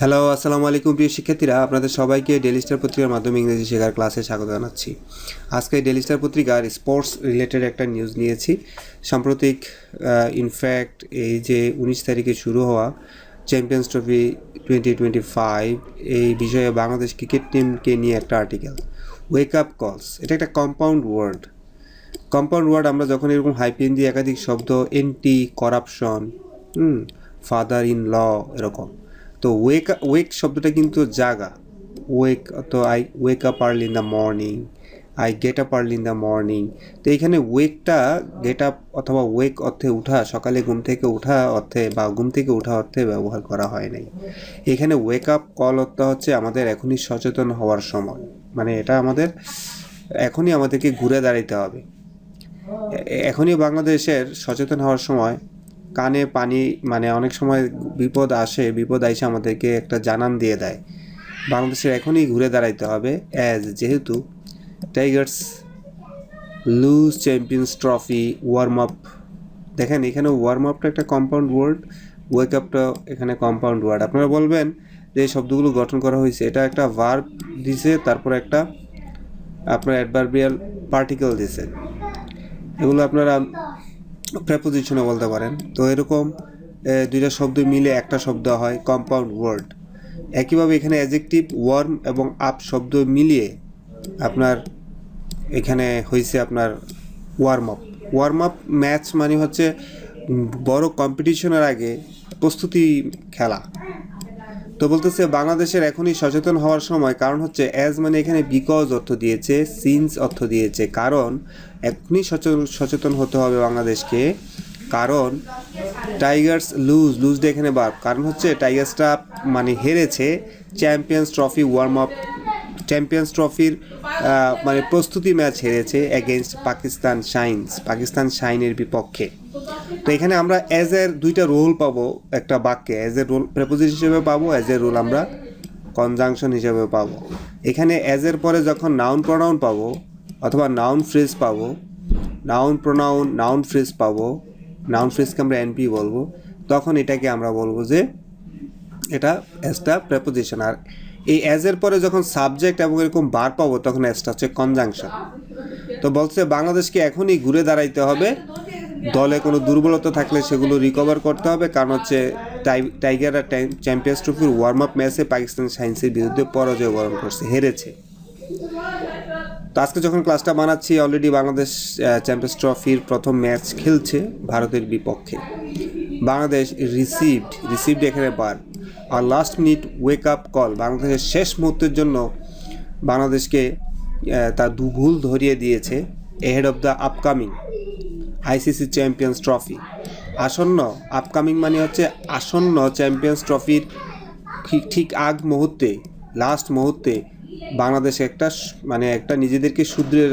Hello আসসালামু আলাইকুম প্রিয় শিক্ষার্থীরা। আপনাদের সবাইকে ডেলি স্টার পত্রিকার মাধ্যমে ইংরেজি শেখার ক্লাসে স্বাগত জানাচ্ছি। আজকে ডেলি স্টার পত্রিকার স্পোর্টস রিলেটেড একটা নিউজ নিয়েছি। সাম্প্রতিক ইনফ্যাক্ট এই যে উনিশ তারিখে শুরু হওয়া Champions Trophy twenty twenty five এই বিষয়ে বাংলাদেশ ক্রিকেট টিমকে নিয়ে একটা আর্টিকেল ওয়েক আপ কলস এটা একটা কম্পাউন্ড ওয়ার্ড কম্পাউন্ড ওয়ার্ড আমরা যখন এরকম হাইপিন দিয়ে একাধিক শব্দ anti corruption father in law এরকম। তো ওয়েক ওয়েক শব্দটা কিন্তু জাগা। ওয়েক তো I wake up early in the morning I get up early in the morning তো এইখানে ওয়েকটা গেট আপ অথবা ওয়েক অর্থে উঠা, সকালে ঘুম থেকে উঠা অর্থে বা ঘুম থেকে উঠা অর্থে ব্যবহার করা হয় নাই। এখানে ওয়েক আপ কল অর্থ হচ্ছে আমাদের এখনই সচেতন হওয়ার সময়। মানে এটা আমাদের, এখনই আমাদেরকে ঘুরে দাঁড়াইতে হবে। এখনই বাংলাদেশের সচেতন হওয়ার সময় কানে পানি মানে অনেক সময় বিপদ আসে, বিপদ আইসে আমাদেরকে একটা জানান দিয়ে দেয়। বাংলাদেশের এখনই ঘুরে দাঁড়াইতে হবে অ্যাজ যেহেতু Tigers lose Champions Trophy warm up দেখেন, এখানে ওয়ার্ম আপটা একটা কম্পাউন্ড ওয়ার্ড ওয়েক আপটা এখানে কম্পাউন্ড ওয়ার্ড আপনারা বলবেন যে এই শব্দগুলো গঠন করা হয়েছে, এটা একটা ভার্ব দিছে, তারপর একটা আপনার অ্যাডভার্বিয়াল পার্টিকেল দিছে। এগুলো আপনারা প্রেপোজিশনে বলতে পারেন। তো এরকম দুইটা শব্দ মিলে একটা শব্দ হয় কম্পাউন্ড ওয়ার্ড একইভাবে এখানে অ্যাজেকটিভ ওয়ার্ম এবং আপ শব্দ মিলিয়ে আপনার এখানে হয়েছে আপনার warm up warm up match মানে হচ্ছে বড় কম্পিটিশনের আগে প্রস্তুতি খেলা। তো বলতেছে, বাংলাদেশের এখনই সচেতন হওয়ার সময় কারণ হচ্ছে অ্যাজ মানে এখানে বিকজ অর্থ দিয়েছে সিন্স অর্থ দিয়েছে। কারণ, এখনই সচেতন হতে হবে বাংলাদেশকে। কারণ টাইগার্স লুজ লুজটা এখানে বার কারণ হচ্ছে টাইগার্সটা মানে হেরেছে champions trophy warm up champions ট্রফির মানে প্রস্তুতি ম্যাচ হেরেছে অ্যাগেনস্ট পাকিস্তান শাইন্স পাকিস্তান শাইনের বিপক্ষে। তো এখানে আমরা অ্যাজ এর দুইটা রোল পাবো একটা বাক্যে। অ্যাজ এ রোল প্রেপোজিশন হিসেবে পাবো অ্যাজ এ রোল আমরা কনজাংশন হিসেবে পাবো। এখানে অ্যাজ এর পরে যখন নাউন প্রোনাউন পাবো অথবা নাউন ফ্রেজ পাবো নাউন প্রোনাউন নাউন ফ্রেজ পাবো নাউন ফ্রেজকে আমরা এনপি বলব, তখন এটাকে আমরা বলব যে এটা অ্যাজটা প্রেপোজিশন আর এই অ্যাজের পরে যখন সাবজেক্ট এবং এরকম বার পাবো, তখন অ্যাজটা হচ্ছে কনজাংশন তো বলছে বাংলাদেশকে এখনই ঘুরে দাঁড়াইতে হবে দলে কোনো দুর্বলতা থাকলে সেগুলো রিকভার করতে হবে। কারণ হচ্ছে টাই- টাইগাররা টাই- চ্যাম্পিয়ন্স ট্রফির ওয়ার্ম আপ ম্যাচে পাকিস্তান সায়েন্সের বিরুদ্ধে পরাজয় বরণ করছে হেরেছে। তো আজকে যখন ক্লাসটা বানাচ্ছি অলরেডি বাংলাদেশ চ্যাম্পিয়ন্স ট্রফির প্রথম ম্যাচ খেলছে ভারতের বিপক্ষে। বাংলাদেশ রিসিভড রিসিভড এখানে বার। আর last minute wake up call বাংলাদেশের শেষ মুহূর্তের জন্য বাংলাদেশকে আহ, তার দু ভুল ধরিয়ে দিয়েছে ahead of the upcoming ICC Champions Trophy. আসন্ন আপকামিং মানে হচ্ছে আসন্ন চ্যাম্পিয়ন্স ট্রফির ঠিক আগ মুহূর্তে লাস্ট মুহূর্তে বাংলাদেশ একটা মানে একটা নিজেদেরকে শুধরে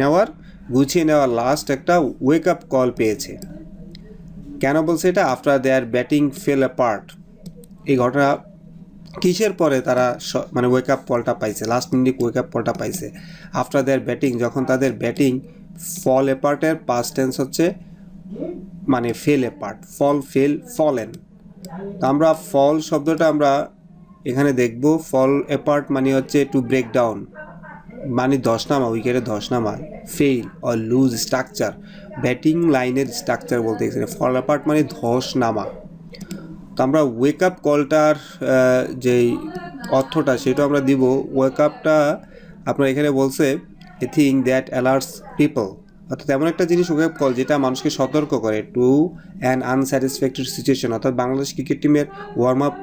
নেওয়ার, গুছিয়ে নেওয়ার লাস্ট একটা ওয়েক আপ কল পেয়েছে। কেন বলছে এটা? After their batting fell apart এই ঘটনা কিসের পরে তারা মানে ওয়েক আপ কলটা পাইছে? লাস্ট মিনিট ওয়েক আপ কলটা পাইছে। আফটার দেয়ার ব্যাটিং যখন তাদের ব্যাটিং ফল এপার্টের পাস্ট টেন্স হচ্ছে মানে fell apart fall fell fallen তো আমরা ফল শব্দটা আমরা এখানে দেখব ফল এপার্ট মানে হচ্ছে টু ব্রেক ডাউন মানে ধস নামা উইকেটে ধস নামা fell or loose structure batting লাইনের স্ট্রাকচার বলতে গেছে। ফল অ্যাপার্ট মানে ধস নামা। তো আমরা ওয়েক আপ কলটার যেই অর্থটা সেটা আমরা দিব ওয়েক আপটা আপনার এখানে বলছে a thing that alerts people অর্থাৎ এমন একটা জিনিস ওয়েব কল যেটা মানুষকে সতর্ক করে টু অ্যান আনস্যাটিসফ্যাক্টরি সিচুয়েশন অর্থাৎ বাংলাদেশ ক্রিকেট টিমের ওয়ার্ম আপ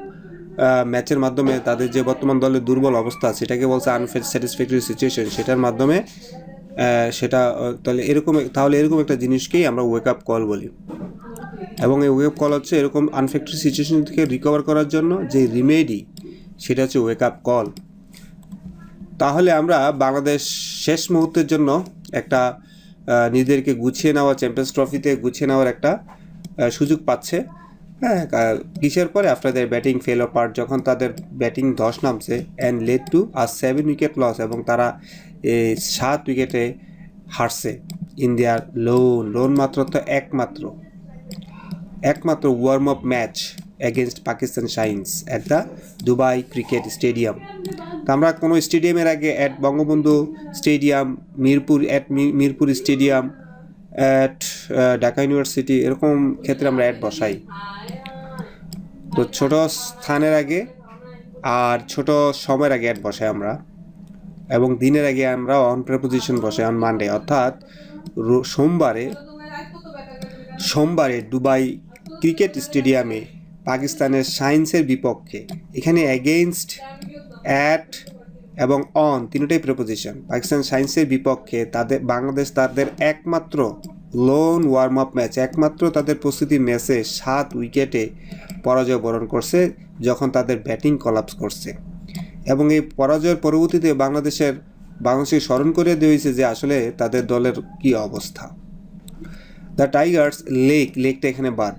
ম্যাচের মাধ্যমে তাদের যে বর্তমান দলের দুর্বল অবস্থা, সেটাকে বলছে আনস্যাটিসফ্যাক্টরি সিচুয়েশন সেটার মাধ্যমে সেটা তাহলে এরকম তাহলে এরকম একটা জিনিসকেই আমরা ওয়েক আপ কল বলি। এবং এই ওয়েক কল হচ্ছে এরকম আনফ্যাক্টরি সিচুয়েশন থেকে রিকভার করার জন্য যে রিমেডি সেটা হচ্ছে ওয়েক আপ কল তাহলে আমরা বাংলাদেশ শেষ মুহূর্তের জন্য একটা নিজেদেরকে গুছিয়ে নেওয়া চ্যাম্পিয়ন্স ট্রফিতে গুছিয়ে নেওয়ার একটা সুযোগ পাচ্ছে। হ্যাঁ কিসের পরে? After their batting fell apart যখন তাদের ব্যাটিং ধস নামছে and led to R seven wicket loss এবং তারা সাত উইকেটে হারছে ইন্ডিয়ার লোন লোন মাত্র তো একমাত্র। একমাত্র warm up match against Pakistan Shaheens at the Dubai cricket stadium তো আমরা কোনো স্টেডিয়ামের আগে at Bangabandhu stadium Mirpur at Mirpur stadium at Dhaka university এরকম ক্ষেত্রে আমরা অ্যাড বসাই। তো ছোট স্থানের আগে আর ছোট সময়ের আগে অ্যাড বসাই আমরা এবং দিনের আগে আমরা অন প্রেপোজিশন বসাই অন মানডে অর্থাৎ সোমবারে সোমবারে দুবাই ক্রিকেট স্টেডিয়ামে পাকিস্তানের সায়েন্সের বিপক্ষে। এখানে অ্যাগেনস্ট অ্যাট এবং অন তিনটাই প্রেপোজিশন পাকিস্তান সায়েন্সের বিপক্ষে তাদের বাংলাদেশ তাদের একমাত্র লোন ওয়ার্ম আপ ম্যাচ একমাত্র তাদের প্রস্তুতি ম্যাচে সাত উইকেটে পরাজয় বরণ করছে, যখন তাদের ব্যাটিং কলাপস করছে। এবং এই পরাজয়ের পরবর্তীতে বাংলাদেশের বাংলাদেশকে স্মরণ করে দেওয়া হয়েছে যে আসলে তাদের দলের কী অবস্থা। দ্য টাইগার্স লেক লেকটা এখানে বাদ।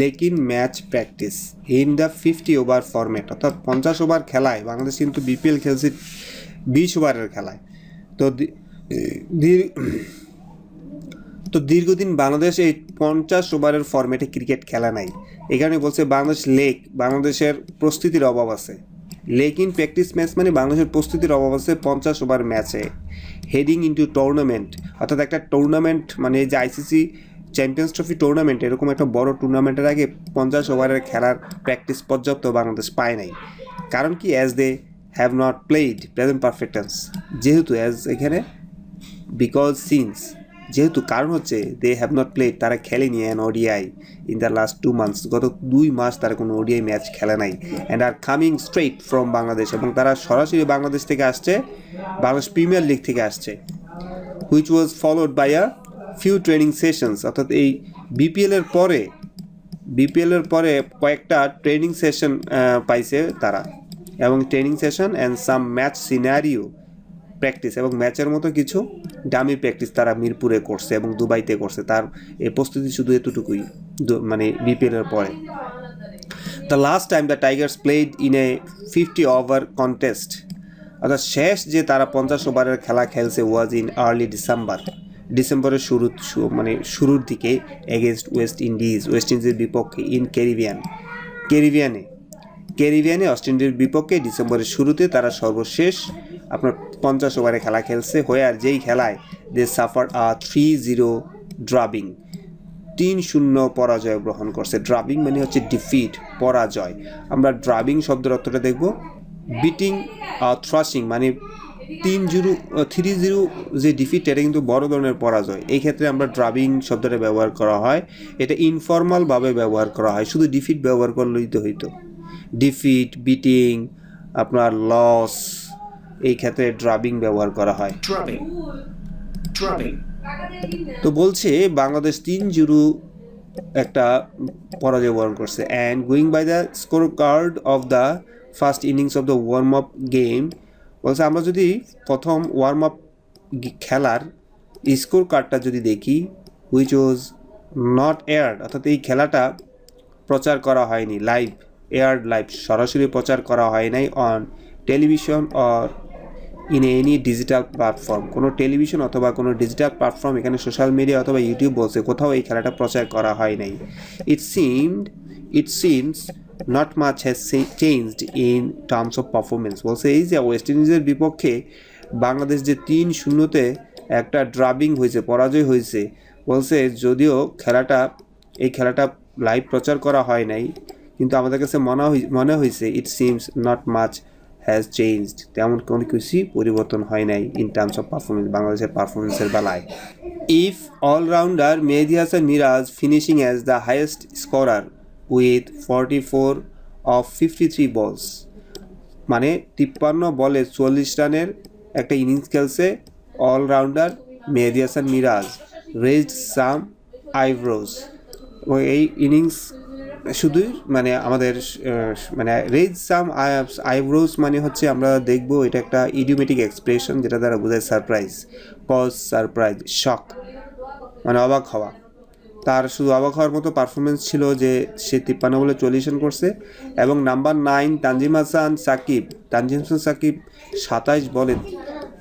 Lack in match practice in the fifty over format. অর্থাৎ পঞ্চাশ ওভার খেলায় বাংলাদেশ কিন্তু বিপিএল খেলছে বিশ ওভারের খেলায়। তো তো দীর্ঘদিন বাংলাদেশ এই পঞ্চাশ ওভারের ফরম্যাটে ক্রিকেট খেলা নাই। এখানে বলছে বাংলাদেশ লেক, বাংলাদেশের প্রস্তুতির অভাব আছে। লেক ইন প্র্যাকটিস ম্যাচ মানে বাংলাদেশের প্রস্তুতির অভাব আছে পঞ্চাশ ওভার ম্যাচে। হেডিং ইনটু টুর্নামেন্ট, অর্থাৎ একটা টুর্নামেন্ট মানে যে আইসিসি চ্যাম্পিয়ন্স ট্রফি টুর্নামেন্ট এরকম একটা বড় টুর্নামেন্টের আগে পঞ্চাশ ওভারের খেলার প্র্যাকটিস পর্যাপ্ত বাংলাদেশ পায় নাই। কারণ কি? As they have not played present perfect tense যেহেতু অ্যাজ এখানে বিকজ সিন্স যেহেতু কারণ হচ্ছে দে হ্যাভ নট প্লেড তারা খেলেনি an ODI in the last two months গত দুই মাস তারা কোনো ওডিআই ম্যাচ খেলে নাই। And are coming straight from Bangladesh এবং তারা সরাসরি বাংলাদেশ থেকে আসছে বাংলাদেশ প্রিমিয়ার লিগ থেকে আসছে which was followed by a few training sessions অর্থাৎ এই বিপিএলের পরে বিপিএলের পরে কয়েকটা ট্রেনিং সেশন পাইছে তারা। এবং training session and some match scenario practice এবং ম্যাচের মতো কিছু ডামি প্র্যাকটিস তারা মিরপুরে করছে এবং দুবাইতে করছে। তার এই প্রস্তুতি শুধু এতটুকুই মানে বিপিএলের পরে। The last time the Tigers played in a fifty over contest অর্থাৎ শেষ যে তারা পঞ্চাশ ওভারের খেলা খেলছে ওয়াজ ইন আর্লি ডিসেম্বর ডিসেম্বরের শুরু মানে শুরুর দিকে এগেনস্ট ওয়েস্ট ইন্ডিজ ওয়েস্ট ইন্ডিজের বিপক্ষে ইন ক্যারিবিয়ান ক্যারিবিয়ানে ক্যারিবিয়ানে ওয়েস্ট ইন্ডিজের বিপক্ষে ডিসেম্বরের শুরুতে তারা সর্বশেষ আপনার পঞ্চাশ ওভারে খেলা খেলছে হয়ে আর যেই খেলায় they suffer a three zero drubbing তিন শূন্য পরাজয় গ্রহণ করছে। ড্রাবিং মানে হচ্ছে ডিফিট পরাজয়। আমরা ড্রাবিং শব্দের অর্থটা দেখব। বিটিং থ্রাশিং মানে তিন জিরো থ্রি জিরো যে ডিফিট এটা কিন্তু বড় ধরনের পরাজয়। এই ক্ষেত্রে আমরা ড্রাবিং শব্দটা ব্যবহার করা হয়। এটা ইনফর্মালভাবে ব্যবহার করা হয়। শুধু ডিফিট ব্যবহার করলেই তো হইতো। ডিফিট বিটিং আপনার লস এই ক্ষেত্রে ড্রাবিং ব্যবহার করা হয়। তো বলছে বাংলাদেশ তিন জিরো একটা পরাজয় বরণ করছে। And going by the score card of the first innings of the warm up game বলছে আমরা যদি প্রথম ওয়ার্ম আপ খেলার স্কোর কার্ডটা যদি দেখি হুইচ ওয়াজ নট এয়ার্ড অর্থাৎ এই খেলাটা প্রচার করা হয়নি লাইভ এয়ার্ড লাইভ সরাসরি প্রচার করা হয় নাই on television or in any digital platform কোনো টেলিভিশন অথবা কোনো ডিজিটাল প্ল্যাটফর্ম এখানে সোশ্যাল মিডিয়া অথবা ইউটিউব বলছে, কোথাও এই খেলাটা প্রচার করা হয় নাই। It seemed it seems not much has changed in terms of performance বলছে, এই যে ওয়েস্ট ইন্ডিজের বিপক্ষে বাংলাদেশ যে তিন শূন্যতে একটা ড্রাবিং হয়েছে, পরাজয় হয়েছে, বলছে যদিও খেলাটা, এই খেলাটা লাইভ প্রচার করা হয় নাই, কিন্তু আমাদের কাছে মনে মনে হয়েছে it seems not much has changed তেমন কোনো কিছুই পরিবর্তন হয় নাই ইন টার্মস অফ পারফরমেন্স বাংলাদেশের পারফরমেন্সের বেলায়। If allrounder Mehedi Hasan Miraz finishing as the highest scorer with forty four off fifty three balls মানে তিপ্পান্ন বলে চল্লিশ রানের একটা ইনিংস খেলছে allrounder Mehedi Hasan Miraz raised some eyebrows এবং এই ইনিংস শুধুই মানে আমাদের মানে রেজ সাম আইব্রোজ মানে হচ্ছে আমরা দেখব এটা একটা ইডিওমেটিক এক্সপ্রেশন যেটা দ্বারা বোঝায় সারপ্রাইজ পজ সারপ্রাইজ শক মানে অবাক হওয়া। তার শুধু অবাক হওয়ার মতো পারফরমেন্স ছিল যে সে তিপ্পান্ন বলে চল্লিশ রান করছে এবং নাম্বার নাইন তানজিম হাসান, সাকিব, তানজিম হাসান, সাকিব সাতাইশ বলে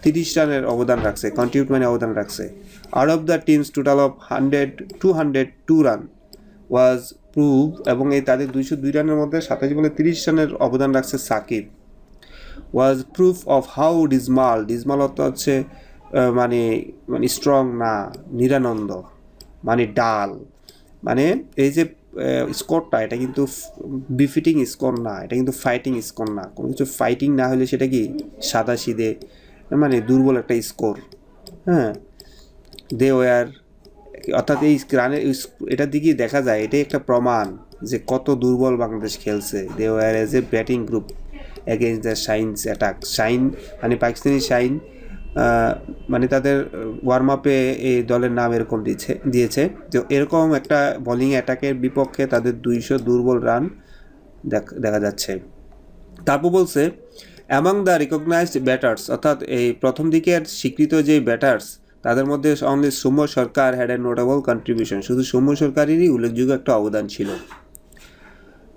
তিরিশ রানের অবদান রাখছে কন্ট্রিবিউট মানে অবদান রাখছে। Out of the team's total of hundred two hundred two run was prove এবং এই তাদের দুইশো দুই রানের মধ্যে সাতাশ বলে তিরিশ রানের অবদান রাখছে Sakib. Was proof of how dismal dismal অর্থ হচ্ছে মানে মানে স্ট্রং না, নিরানন্দ। মানে ডাল। মানে এই যে স্কোরটা, এটা কিন্তু বিফিটিং স্কোর না, এটা কিন্তু ফাইটিং স্কোর না। কোনো কিছু ফাইটিং না হলে সেটা কি? সাদা সিদে মানে দুর্বল একটা স্কোর। হ্যাঁ? দে ওয়ার, অর্থাৎ এই রানের এটার দিকেই দেখা যায়, এটাই একটা প্রমাণ যে কত দুর্বল বাংলাদেশ খেলছে। They were as a batting group against the Shaheens attack Shaheen মানে পাকিস্তানি শাইন মানে তাদের ওয়ার্ম আপে এই দলের নাম এরকম দিয়েছে দিয়েছে। তো এরকম একটা বোলিং অ্যাটাকের বিপক্ষে তাদের দুইশো দুর্বল রান দেখ- যাচ্ছে। তারপর বলছে অ্যামাং দ্য রিকগনাইজড ব্যাটার্স অর্থাৎ এই প্রথম দিকের স্বীকৃত যে ব্যাটার্স তাদের মধ্যে only Soumya Sarkar had a notable contribution শুধু সৌম্য সরকারেরই উল্লেখযোগ্য একটা অবদান ছিল।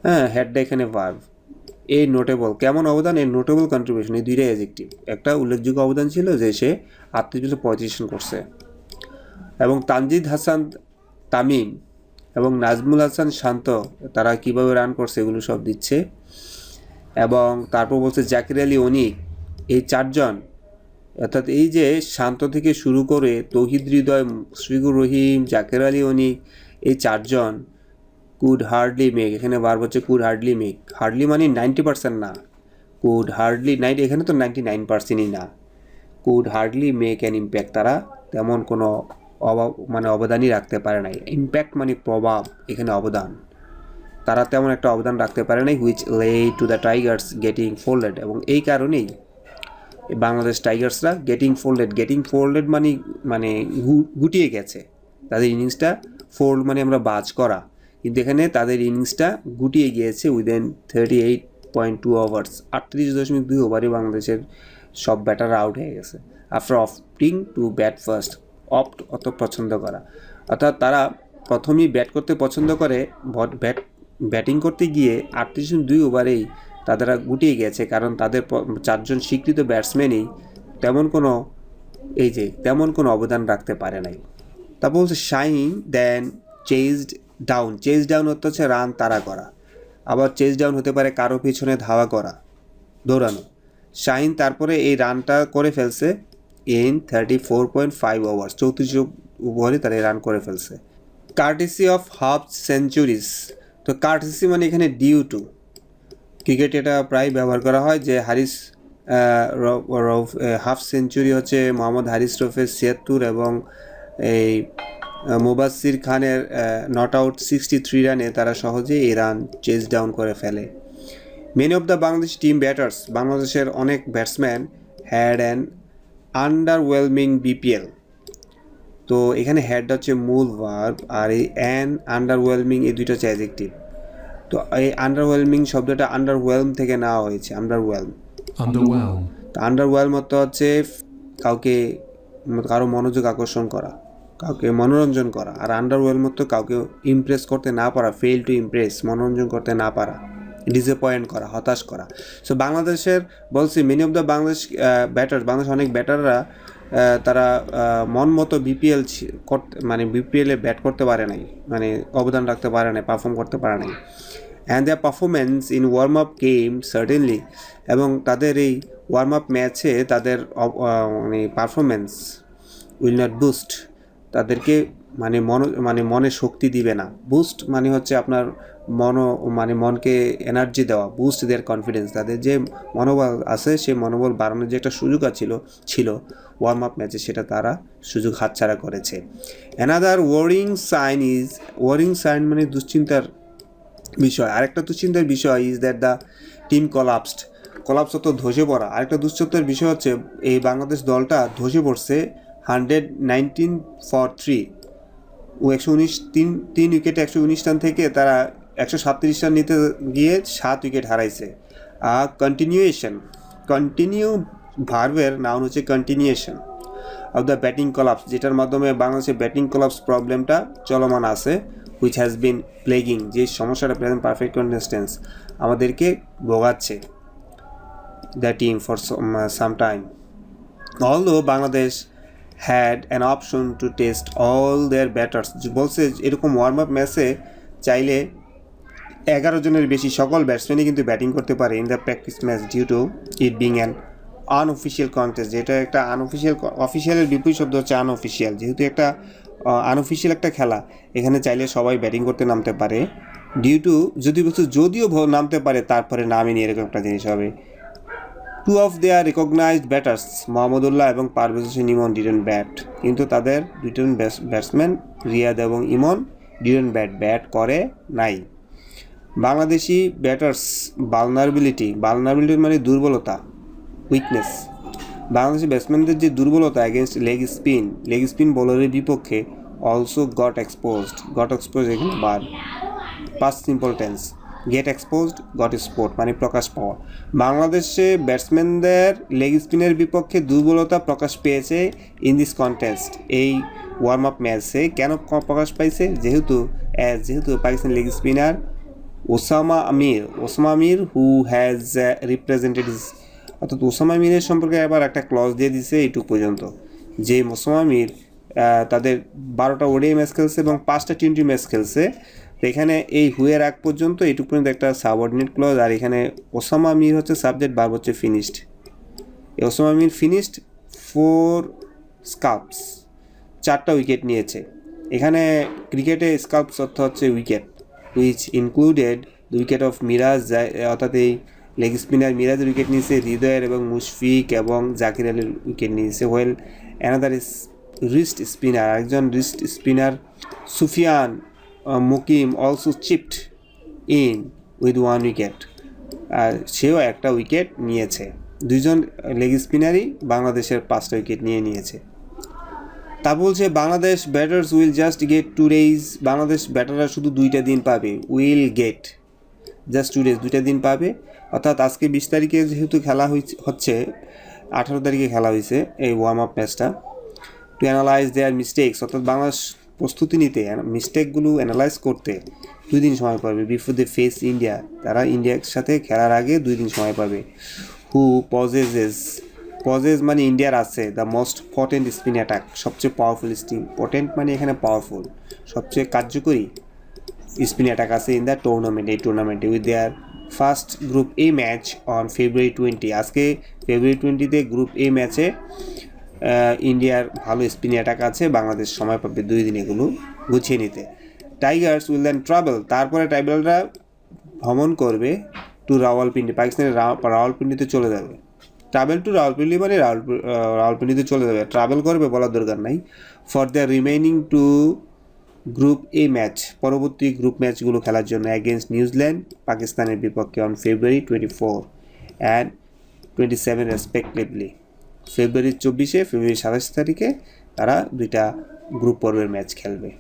হ্যাঁ হ্যাডটা এখানে ভার্ভ এই নোটেবল কেমন অবদান এই নোটেবল কন্ট্রিবিউশন এই দুইটাই অ্যাজেক্টিভ একটা উল্লেখযোগ্য অবদান ছিল যে সে বছর পঁয়ত্রিশ করছে। এবং তানজিদ হাসান তামিম এবং নাজমুল হাসান শান্ত, তারা কীভাবে রান করছে এগুলো সব দিচ্ছে। এবং তারপর বলছে জাকির আলী অনিক এই চারজন, অর্থাৎ এই যে শান্ত থেকে শুরু করে তৌহিদ হৃদয় মুশফিকুর রহিম, জাকির আলী অনিক এই চারজন কুড হার্ডলি মেক এখানে বার হচ্ছে কুড হার্ডলি মেক হার্ডলি মানে নাইনটি পার্সেন্ট না কুড হার্ডলি নাইন এখানে তো নাইনটি নাইন পার্সেন্টই না could hardly make an impact তারা তেমন কোনো অভাব মানে অবদানই রাখতে পারে নাই ইম্প্যাক্ট মানে প্রভাব, এখানে অবদান, তারা তেমন একটা অবদান রাখতে পারে নাই which led to the Tigers getting folded এবং এই কারণেই বাংলাদেশ টাইগার্সরা গেটিং ফোল্ডেড গেটিং ফোল্ডেড মানে মানে গুটিয়ে গেছে, তাদের ইনিংসটা ফোল্ড মানে আমরা বাজ করা কিন্তু এখানে তাদের ইনিংসটা গুটিয়ে গিয়েছে within thirty eight point two overs আটত্রিশ দশমিক দুই ওভারে বাংলাদেশের সব ব্যাটার আউট হয়ে গেছে। After opting to bat first opt অত পছন্দ করা। অর্থাৎ তারা প্রথমেই ব্যাট করতে পছন্দ করে ব্যাট ব্যাটিং করতে গিয়ে আটত্রিশ দুই ওভারেই তারা গুটিয়ে গেছে, কারণ তাদের চারজন স্বীকৃত ব্যাটসম্যানই তেমন কোনো, এই যে, তেমন কোনো অবদান রাখতে পারে নাই। তারপর হচ্ছে Shaheen then chased down chase down হচ্ছে রান তাড়া করা। আবার চেজ ডাউন হতে পারে কারও পিছনে ধাওয়া করা, দৌড়ানো। শাইন তারপরে এই রানটা করে ফেলছে in thirty four point five overs চৌত্রিশ ওভারে তারা রান করে ফেলছে। কার্টিসি অফ হাফ সেঞ্চুরিজ তো কার্টিসি মানে এখানে ডিউ টু ক্রিকেট এটা প্রায় ব্যবহার করা হয় যে হারিস হাফ সেঞ্চুরি হচ্ছে মোহাম্মদ হারিস রফের ছিয়াত্তর এবং এই মুবাসির খানের নট আউট সিক্সটি থ্রি রানে তারা সহজেই এই রান চেজ ডাউন করে ফেলে। Many of the Bangladesh team batters বাংলাদেশের অনেক batsman had an underwhelming BPL তো এখানে হ্যাডটা হচ্ছে মূল ভার্ব আর এই অ্যান আন্ডারওয়েলমিং এই দুইটা হচ্ছে অ্যাজেক্টিভ তো এই আন্ডারওয়েলমিং শব্দটা আন্ডারওয়েলম থেকে নেওয়া হয়েছে আন্ডারওয়েলম Underwhelm. তো আন্ডারওয়েলম অর্থ হচ্ছে কাউকে কারও মনোযোগ আকর্ষণ করা। কাউকে মনোরঞ্জন করা আর আন্ডারওয়েলম মতো কাউকে ইমপ্রেস করতে না পারা ফেল টু ইমপ্রেস মনোরঞ্জন করতে না পারা ডিসঅ্যাপয়েন্ট করা, হতাশ করা। সো বাংলাদেশের বলছি many of the Bangladesh batter Bangladesh অনেক ব্যাটাররা তারা মন মতো বিপিএল করতে মানে বিপিএলে ব্যাট করতে পারে নাই মানে অবদান রাখতে পারে নাই পারফর্ম করতে পারে নাই। And their performance in warm up game certainly এবং তাদের এই ওয়ার্ম আপ ম্যাচে তাদের মানে পারফরমেন্স উইল নট বুস্ট তাদেরকে মানে মন মানে মনে শক্তি দিবে না। বুস্ট মানে হচ্ছে আপনার মন মানে মনকে এনার্জি দেওয়া বুস্ট দেয়ার কনফিডেন্স তাদের যে মনোবল আছে, সে মনোবল বাড়ানোর যে একটা সুযোগ ছিল ছিল ওয়ার্ম আপ ম্যাচে সেটা তারা সুযোগ হাতছাড়া করেছে। Another warning sign is warning sign মানে দুশ্চিন্তার বিষয়। আরেকটা দুশ্চিন্তার বিষয় is that the team collapsed collapse তো ধসে পড়া। আরেকটা দুশ্চিন্তার বিষয় হচ্ছে, এই বাংলাদেশ দলটা ধসে পড়ছে হান্ড্রেড নাইনটিন ফর থ্রি। ও একশো উনিশ, তিন তিন উইকেটে একশো উনিশ রান থেকে তারা একশো সাতত্রিশ রান নিতে গিয়ে সাত উইকেট হারাইছে। আর কন্টিনিউয়েশন কন্টিনিউ ভার্বের নাম হচ্ছে continuation of the batting collapse যেটার মাধ্যমে বাংলাদেশের ব্যাটিং কলাপস প্রবলেমটা চলমান আছে হুইচ হ্যাজ বিন প্লেগিং যে সমস্যাটা প্রেজেন্ট পারফেক্ট কনসিস্টেন্স আমাদেরকে ভোগাচ্ছে the team for some time although Bangladesh had an option to test all their batters বলছে এরকম ওয়ার্ম আপ ম্যাচে চাইলে এগারো জনের বেশি সকল ব্যাটসম্যানই কিন্তু ব্যাটিং করতে পারে in the practice match due to it being an unofficial contest যেটা একটা আনঅফিসিয়াল অফিসিয়ালের বিপরীত শব্দ হচ্ছে আনঅফিসিয়াল যেহেতু একটা আনঅফিসিয়াল একটা খেলা, এখানে চাইলে সবাই ব্যাটিং করতে নামতে পারে। ডিউ টু যদি বস্তু যদিও নামতে পারে, তারপরে নামই নিয়ে এরকম একটা জিনিস হবে। Two of their recognised batters Mahmudullah এবং পারভেজ হোসেন ইমন ডিডেন ব্যাট কিন্তু তাদের দুইজন ব্যাটসম্যান রিয়াদ এবং ইমন ডিডেন ব্যাট ব্যাট করে নাই। বাংলাদেশি ব্যাটার্স বালনারবিলিটি বালনারবিলিটি মানে দুর্বলতা উইকনেস বাংলাদেশি ব্যাটসম্যানদের যে দুর্বলতা against leg spin leg spin বোলারের বিপক্ষে also got exposed got expose এখানে বার পাঁচ simple tense get exposed got sport মানে প্রকাশ পাওয়া। বাংলাদেশে ব্যাটসম্যানদের লেগ স্পিনের বিপক্ষে দুর্বলতা প্রকাশ পেয়েছে ইন দিস কন্টেস্ট এই ওয়ার্ম আপ ম্যাচে কেন প্রকাশ পাইছে? যেহেতু as যেহেতু Pakistan leg spinner Osama Amir Osama Amir who has represented অর্থাৎ ওসামা আমিরের সম্পর্কে আবার একটা ক্লজ দিয়ে দিছে এইটুক পর্যন্ত। যে ওসামা আমির তাদের বারোটা ওডিআই ম্যাচ খেলছে এবং পাঁচটা টোয়েন্টি ম্যাচ খেলছে। তো এখানে এই হুয়ের আগ পর্যন্ত এইটুকু পর্যন্ত একটা সাবঅর্ডিনেট ক্লজ আর এখানে ওসামা আমির হচ্ছে সাবজেক্ট বার হচ্ছে finished Osama Amir finished four scalps চারটা উইকেট নিয়েছে। এখানে ক্রিকেটে স্কাল্পস অর্থ হচ্ছে wicket which included wicket of Miraz অর্থাৎ এই লেগ স্পিনার মিরাজের উইকেট নিয়েছে হৃদয়ের এবং মুশফিক এবং জাকির আলীর উইকেট নিয়েছে ওয়েল অ্যানাদার রিস্ট স্পিনার একজন wrist spinner Sufiyan Muqeem also chipped in with one wicket আর সেও একটা উইকেট নিয়েছে। দুইজন লেগ স্পিনারই বাংলাদেশের পাঁচটা উইকেট নিয়ে নিয়েছে। তা বলছে, Bangladesh batters will just get two days Bangladesh ব্যাটাররা শুধু দুইটা দিন পাবে। Will get just two days দুইটা দিন পাবে। অর্থাৎ আজকে বিশ তারিখে যেহেতু খেলা হচ্ছে, আঠারো তারিখে খেলা হয়েছে এই ওয়ার্ম আপ ম্যাচটা টু অ্যানালাইজ দেয়ার মিস্টেকস অর্থাৎ বাংলাদেশ প্রস্তুতি নিতে মিস্টেকগুলো অ্যানালাইজ করতে দুই দিন সময় পাবে। বিফোর দ্য ফেস ইন্ডিয়া তারা ইন্ডিয়ার সাথে খেলার আগে দুই দিন সময় পাবে। হু পজেজেস পজেস মানে ইন্ডিয়ার আছে the most potent spin attack সবচেয়ে পাওয়ারফুল স্পিন পটেন্ট মানে এখানে পাওয়ারফুল সবচেয়ে কার্যকরী স্পিন অ্যাটাক আছে ইন দ্য টুর্নামেন্ট এই টুর্নামেন্টে with their first group A match on February twenty আজকে ফেব্রুয়ারি টোয়েন্টিতে গ্রুপ এ ম্যাচে ইন্ডিয়ার ভালো স্পিন অ্যাটাক আছে, বাংলাদেশ সময় পাবে দুই দিন এগুলো গুছিয়ে নিতে। টাইগার্স উইল দেন ট্রাভেল তারপরে টাইবেলরা ভ্রমণ করবে টু রাওয়ালপিন্ডি পাকিস্তানের রাওয়ালপিন্ডিতে চলে যাবে। ট্রাভেল টু রাওয়ালপিন্ডি মানে রাওয়াল রাওয়ালপিন্ডিতে চলে যাবে। ট্রাভেল করবে বলার দরকার নাই। For the remaining two group A match পরবর্তী গ্রুপ ম্যাচগুলো খেলার জন্য অ্যাগেনস্ট নিউজিল্যান্ড পাকিস্তানের বিপক্ষে on February twenty four and twenty seven respectively ফেব্রুয়ারি চব্বিশে ফেব্রুয়ারি সাতাশ তারিখে তারা দুইটা গ্রুপ পর্বের ম্যাচ খেলবে।